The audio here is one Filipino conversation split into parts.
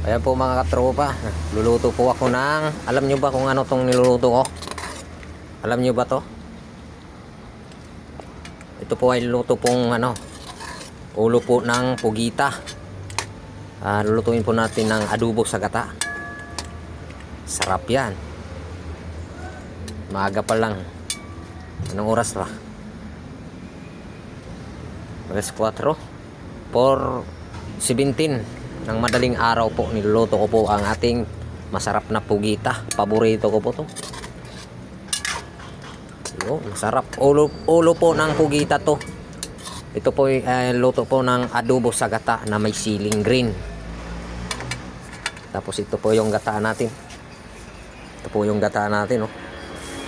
Ayan po mga katropa, luluto po ako ng, alam nyo ba kung ano tong niluluto ko? Alam nyo ba to? Ito po ay luluto pong ano, ulo po ng pugita. Ah, lulutuin po natin ng adobo sa gata. Sarap yan. Maaga pa lang. Anong oras pa? Alas 4. 4.17 ng madaling araw po niluluto ko po ang ating masarap na pugita. Paborito ko po to. Yo, masarap. Ulo, ulo po ng pugita to. Ito po eh, luto po ng adobo sa gata na may siling green. Tapos ito po yung gataan natin. Ito po yung gataan natin, oh.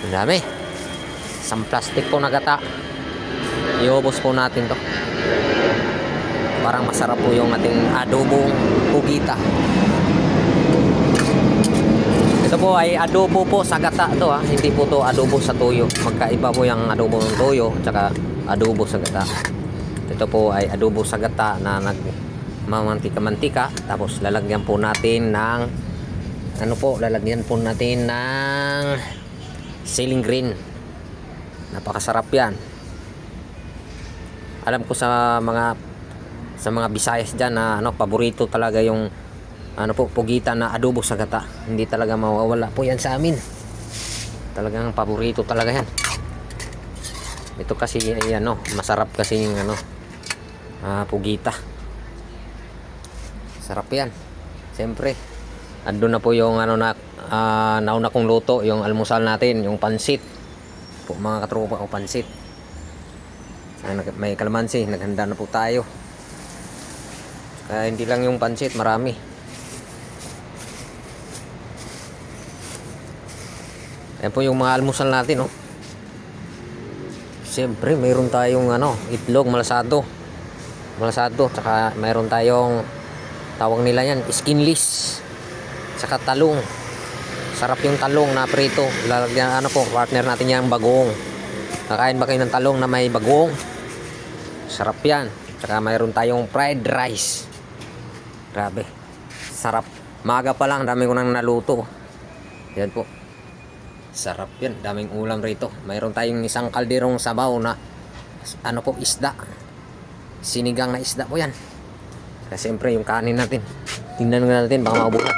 Ang dami. Isang plastic po na gata. Iubos po natin to. Parang masarap po yung ating adobong pugita. Ito po ay adobo po sa gata to ha. Hindi po to adobo sa toyo. Magkaiba po yung adobo ng toyo tsaka adobo sa gata. Ito po ay adobo sa gata na nag mamantika-mantika tapos lalagyan po natin ng ano po, lalagyan po natin ng ceiling green. Napakasarap 'yan. Alam ko sa mga sa mga Bisayas diyan na ano paborito talaga yung ano po pugita na adobo sa gata. Hindi talaga mawawala po 'yan sa amin. Talagang paborito talaga 'yan. Ito kasi ay ano, masarap kasi yung ano ah, pugita. Sarap 'yan. Siyempre, ando na po yung ano na ah, nauna kong luto, yung almusal natin, yung pansit. Po mga katropa ko pansit. Ay, may kalamansi, naghanda na po tayo. Kaya hindi lang yung pansit, marami. Ayan po yung mga almusal natin, oh. Siyempre, mayroon tayong ano, itlog, malasado. Malasado, tsaka mayroon tayong tawag nila yan, skinless. Tsaka talong. Sarap yung talong na prito. Lalagyan, ano po, partner natin yung bagong. Nakain ba kayo ng talong na may bagong? Sarap yan. Tsaka mayroon tayong fried rice. Grabe. Sarap. Maga pa lang, dami ko nang naluto. Yan po. Sarap yan. Daming ulam rito. Mayroon tayong isang kalderong sabaw na ano po, isda. Sinigang na isda po yan. Kasi siyempre yung kanin natin. Tingnan nga natin, baka maubuhan.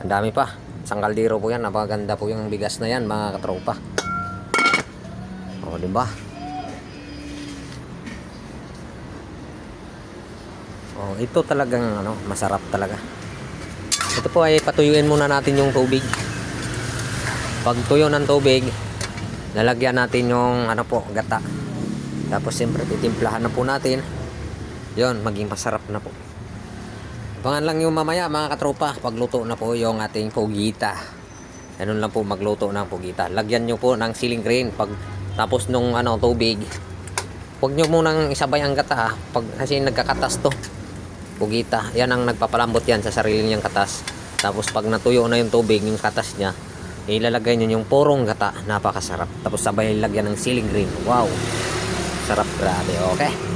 Ang dami pa. Isang kaldero po yan. Napakaganda po yung bigas na yan, mga katropa. O, di ba? Oh, ito talagang ano, masarap talaga. Ito po ay patuyuin muna natin yung tubig. Pag tuyo ng tubig, lalagyan natin yung ano po, gata. Tapos siyempre titimplahan na po natin. 'Yon, maging masarap na po. Abangan lang yung mamaya mga katropa, pagluto na po yung ating pugita. Ganun lang po magluto ng pugita. Lagyan nyo po ng siling green pag tapos nung ano tubig. Huwag nyo munang isabay ang gata ah, pag kasi nagkakatas to pugita. Yan ang nagpapalambot yan sa sarili niyang katas. Tapos pag natuyo na yung tubig, yung katas niya, ilalagay niyo yung porong gata. Napakasarap. Tapos sabay lagyan ng siling green. Wow! Sarap grabe. Okay.